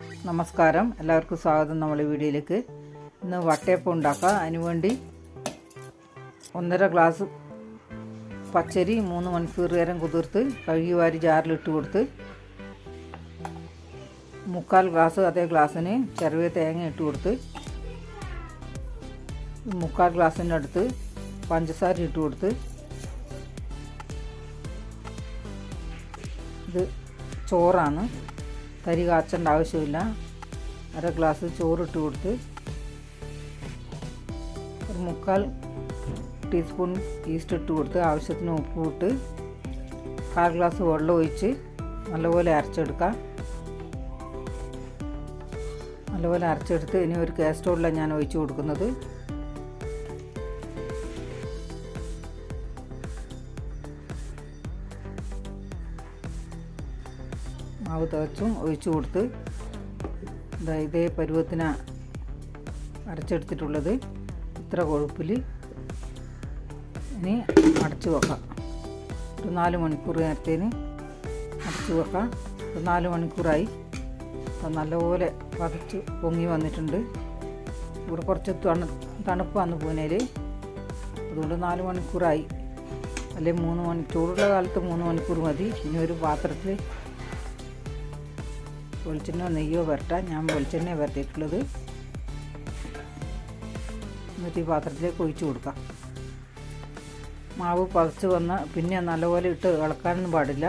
നമസ്കാരം. എല്ലാവർക്കും സ്വാഗതം നമ്മളെ വീഡിയോയിലേക്ക്. ഇന്ന് വട്ടയപ്പം ഉണ്ടാക്കാം. അതിനുവേണ്ടി ഒന്നര ഗ്ലാസ് പച്ചരി മൂന്ന് മണിക്കൂർ നേരം കുതിർത്ത് കഴുകി വാരി ജാറിലിട്ട് കൊടുത്ത് മുക്കാൽ ഗ്ലാസ് അതേ ഗ്ലാസ്സിന് ചെറിയ തേങ്ങ ഇട്ട് കൊടുത്ത് മുക്കാൽ ഗ്ലാസ്സിന്റെ അടുത്ത് പഞ്ചസാര ഇട്ട് കൊടുത്ത് ഇത് ചോറാണ്. തരി കാച്ചേണ്ട ആവശ്യമില്ല. അര ഗ്ലാസ് ചോറിട്ട് കൊടുത്ത് ഒരു മുക്കാൽ ടീസ്പൂൺ ഈസ്റ്റ് ഇട്ട് കൊടുത്ത് ആവശ്യത്തിന് ഉപ്പ് ഇട്ട് കാൽ ഗ്ലാസ് വെള്ളം ഒഴിച്ച് നല്ലപോലെ അരച്ചെടുക്കാം. നല്ലപോലെ അരച്ചെടുത്ത് ഇനി ഒരു കാസ്റ്റോളിലാണ് ഞാൻ ഒഴിച്ച് കൊടുക്കുന്നത്. മാവ് തികച്ചും ഒഴിച്ചു കൊടുത്ത് ഇതാ ഇതേ പരുവത്തിന അരച്ചെടുത്തിട്ടുള്ളത്. ഇത്ര കൊഴുപ്പിൽ ഇനി അടച്ചു വെക്കാം. ഒരു നാല് മണിക്കൂർ നേരത്തേന് അടച്ചു വെക്കാം. ഒരു നാല് മണിക്കൂറായി. അപ്പം നല്ലപോലെ പതച്ച് പൊങ്ങി വന്നിട്ടുണ്ട്. ഇവിടെ കുറച്ച് തണു തണുപ്പ് വന്നു പോനേൽ അതുകൊണ്ട് നാല് മണിക്കൂറായി. അല്ലെങ്കിൽ മൂന്ന് മണി ചൂടുള്ള കാലത്ത് മൂന്ന് മണിക്കൂർ മതി. ഇനി ഒരു പാത്രത്തിൽ വെളിച്ചെണ്ണ നെയ്യോ വരട്ടാം. ഞാൻ വെളിച്ചെണ്ണ വരട്ടിയിട്ടുള്ളത്. എന്നിട്ട് ഈ പാത്രത്തിലേക്ക് ഒഴിച്ചു കൊടുക്കാം. മാവ് പതച്ച് വന്ന് പിന്നെ നല്ലപോലെ ഇട്ട് ഇളക്കാനൊന്നും പാടില്ല.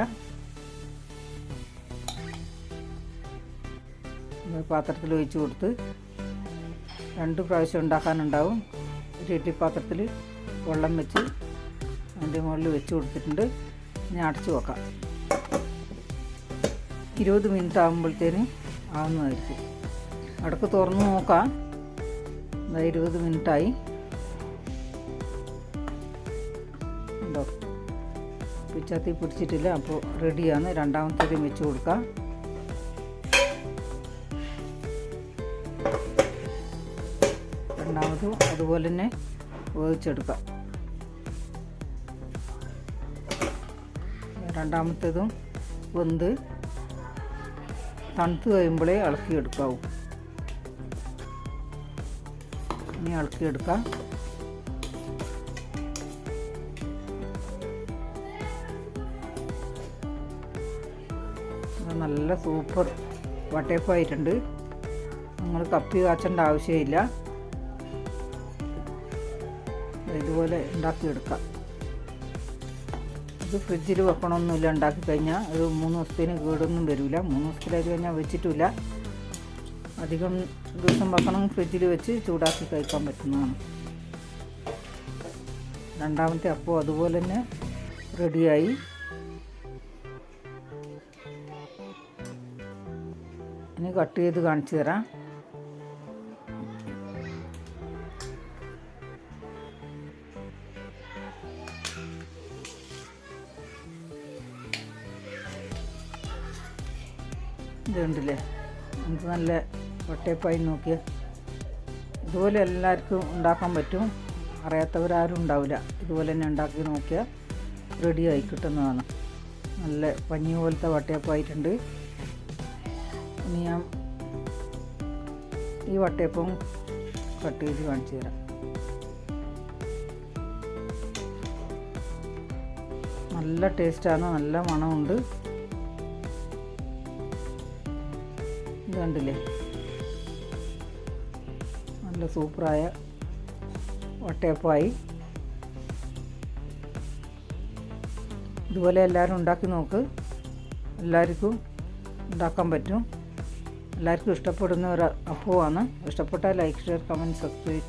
പാത്രത്തിൽ ഒഴിച്ച് കൊടുത്ത് രണ്ട് പ്രാവശ്യം ഉണ്ടാക്കാനുണ്ടാവും. ഒരു ഇഡ്ഡി വെള്ളം വെച്ച് അതിന്റെ മുകളിൽ വെച്ച് കൊടുത്തിട്ടുണ്ട്. ഇനി അടച്ചു വെക്കാം. ഇരുപത് മിനിറ്റ് ആകുമ്പോഴത്തേന് ആവുന്നതായിരിക്കും അടക്ക് തുറന്ന് നോക്കാം. ഇതാ ഇരുപത് മിനിറ്റായി ഉണ്ടോ പിച്ചാത്തി പിടിച്ചിട്ടില്ല അപ്പോൾ റെഡിയാണ്. രണ്ടാമത്തേതും വെച്ച് കൊടുക്കാം. രണ്ടാമതും അതുപോലെ തന്നെ വേവിച്ചെടുക്കാം. രണ്ടാമത്തേതും വെന്ത് തണുത്ത് കഴിയുമ്പോഴേ ഇളക്കിയെടുക്കാവൂ ഇനി ഇളക്കിയെടുക്കാം എടുക്കാം. നല്ല സൂപ്പർ വട്ടയപ്പമായിട്ടുണ്ട് നിങ്ങൾ കപ്പി കാച്ചേണ്ട ആവശ്യമില്ല. ഇതുപോലെ ഉണ്ടാക്കിയെടുക്കാം ഇത് ഫ്രിഡ്ജിൽ വെക്കണമൊന്നുമില്ല. ഉണ്ടാക്കി കഴിഞ്ഞാൽ ഒരു മൂന്ന് ദിവസത്തിന് കേടൊന്നും വരില്ല മൂന്ന് ദിവസത്തിലായി കഴിഞ്ഞാൽ വെച്ചിട്ടില്ല. അധികം ദിവസം വെക്കണം ഫ്രിഡ്ജിൽ വെച്ച് ചൂടാക്കി കഴിക്കാൻ പറ്റുന്നതാണ്. രണ്ടാമത്തെ അപ്പോൾ അതുപോലെ തന്നെ റെഡിയായി. ഇനി കട്ട് ചെയ്ത് കാണിച്ചു തരാം. ഇതുണ്ടല്ലേ? നമുക്ക് നല്ല വട്ടയപ്പായി നോക്കിയ. ഇതുപോലെ എല്ലാവർക്കും ഉണ്ടാക്കാൻ പറ്റും. അറിയാത്തവരാരും ഉണ്ടാവില്ല. ഇതുപോലെ തന്നെ ഉണ്ടാക്കി നോക്കിയാൽ റെഡി ആയി കിട്ടുന്നതാണ്. നല്ല പഞ്ഞി പോലത്തെ വട്ടയപ്പായിട്ടുണ്ട്. ഇനി ഞാൻ ഈ വട്ടയപ്പം കട്ട് ചെയ്ത് കാണിച്ചു തരാം. നല്ല ടേസ്റ്റാണ് നല്ല മണമുണ്ട്. കണ്ടില്ലേ? നല്ല സൂപ്പറായ വട്ടയപ്പമായി ഇതുപോലെ എല്ലാവരും ഉണ്ടാക്കി നോക്ക്. എല്ലാവർക്കും ഉണ്ടാക്കാൻ പറ്റും. എല്ലാവർക്കും ഇഷ്ടപ്പെടുന്ന ഒരു അപ്പമാണ് ഇഷ്ടപ്പെട്ടാൽ ലൈക്ക് ഷെയർ കമന്റ് സബ്സ്ക്രൈബ്